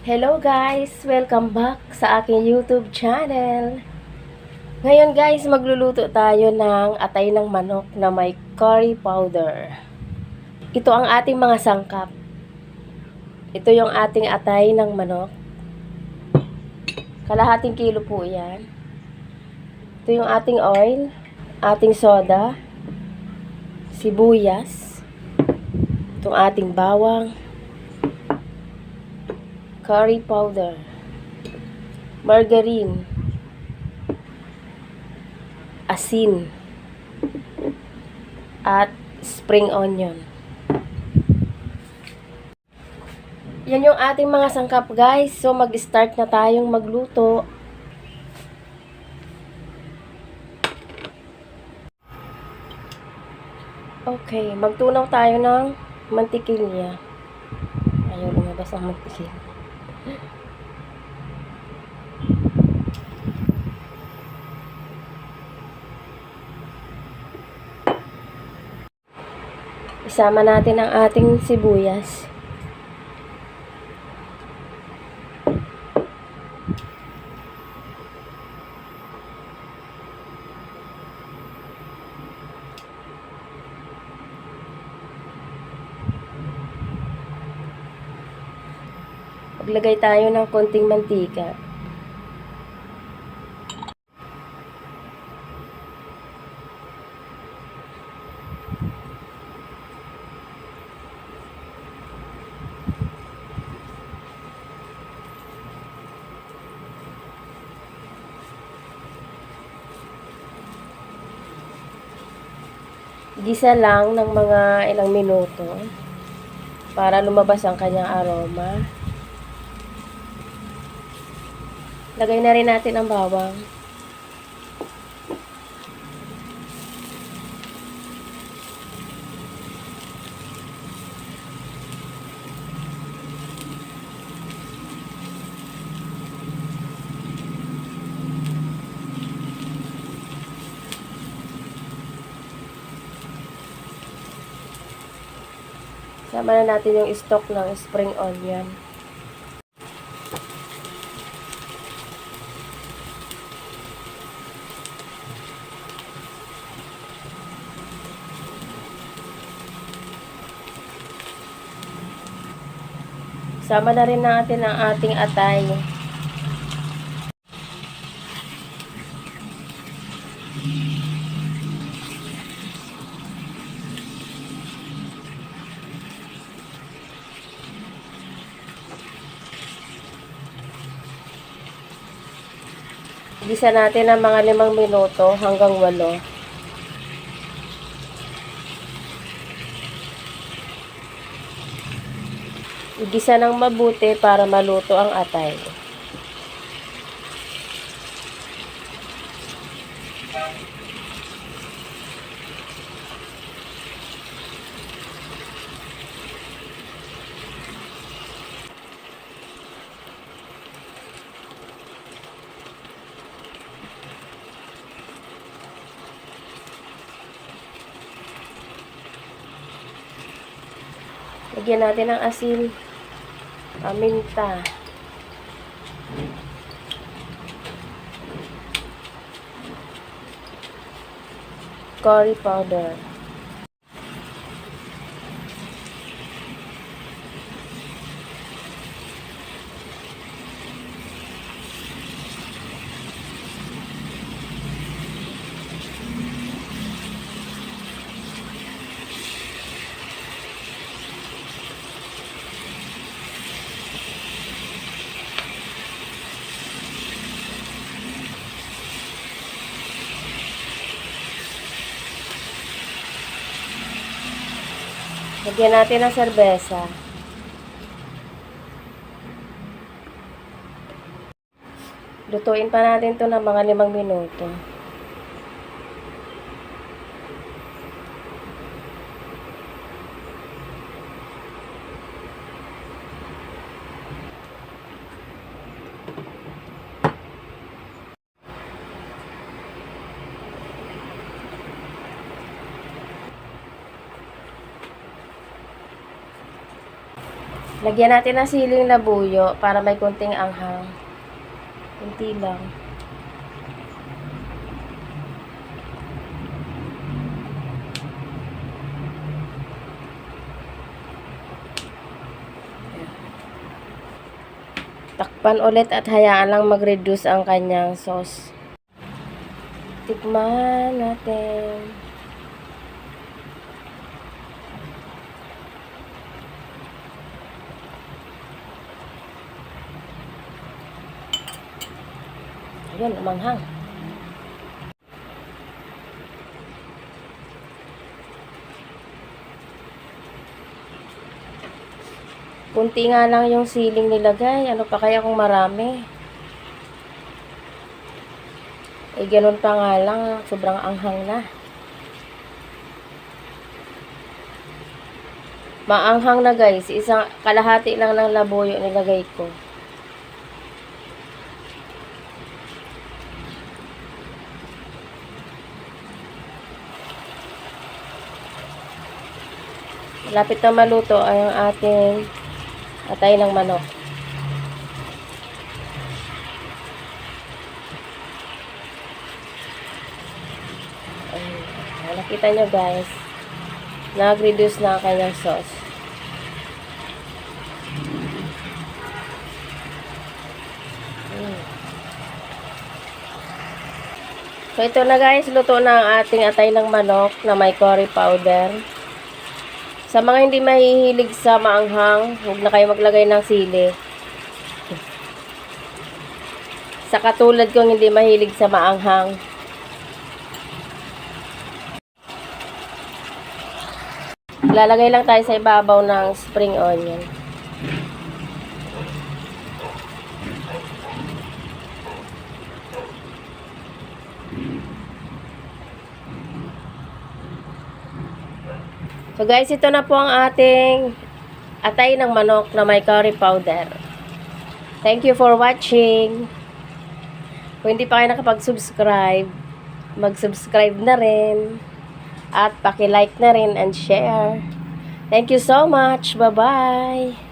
Hello guys! Welcome back sa aking YouTube channel. Ngayon guys, magluluto tayo ng atay ng manok na may curry powder. Ito ang ating mga sangkap. Ito yung ating atay ng manok. Kalahating kilo po yan. Ito yung ating oil, ating soda, sibuyas, itong ating bawang, curry powder, margarine, asin, at spring onion. Yan yung ating mga sangkap guys. So mag-start na tayong magluto. Okay, magtunaw tayo ng mantikilya. Ayaw lumabas ang mantikilya. Isama natin ang ating sibuyas. Maglagay tayo ng konting mantika. Gisa lang ng mga ilang minuto para lumabas ang kanyang aroma. Lagay na rin natin ang bawang. Sama na natin yung stock ng spring onion. Sama na rin natin ang ating atay. Gisa natin ng mga limang minuto hanggang walo. Igisa ng mabuti para maluto ang atay. Lagyan natin ng asin, paminta, curry powder, Lagyan natin ng serbesa. Lutuin pa natin to ng mga limang minuto. Lagyan natin ng siling labuyo para may kunting anghang. Kunti lang. Takpan ulit at hayaan lang mag-reduce ang kanyang sauce. Tikman natin. Ayun, umanghang. Kunti nga lang yung siling nilagay. Ano pa kaya kung marami? Eh, ganun pa nga lang. Sobrang anghang na. Maanghang na guys. Isang kalahati lang ng labuyo nilagay ko. Malapit na maluto ang ating atay ng manok. Ayun. Nakita nyo guys, nag-reduce na ang kanyang sauce. Mm. So ito na guys, luto na ang ating atay ng manok na may curry powder. Sa mga hindi mahihilig sa maanghang, huwag na kayo maglagay ng sili. Sa katulad kong hindi mahilig sa maanghang. Lalagay lang tayo sa ibabaw ng spring onion. So guys, ito na po ang ating atay ng manok na may curry powder. Thank you for watching. Kung hindi pa kayo nakapag-subscribe, mag-subscribe na rin. At paki-like na rin and share. Thank you so much. Bye-bye.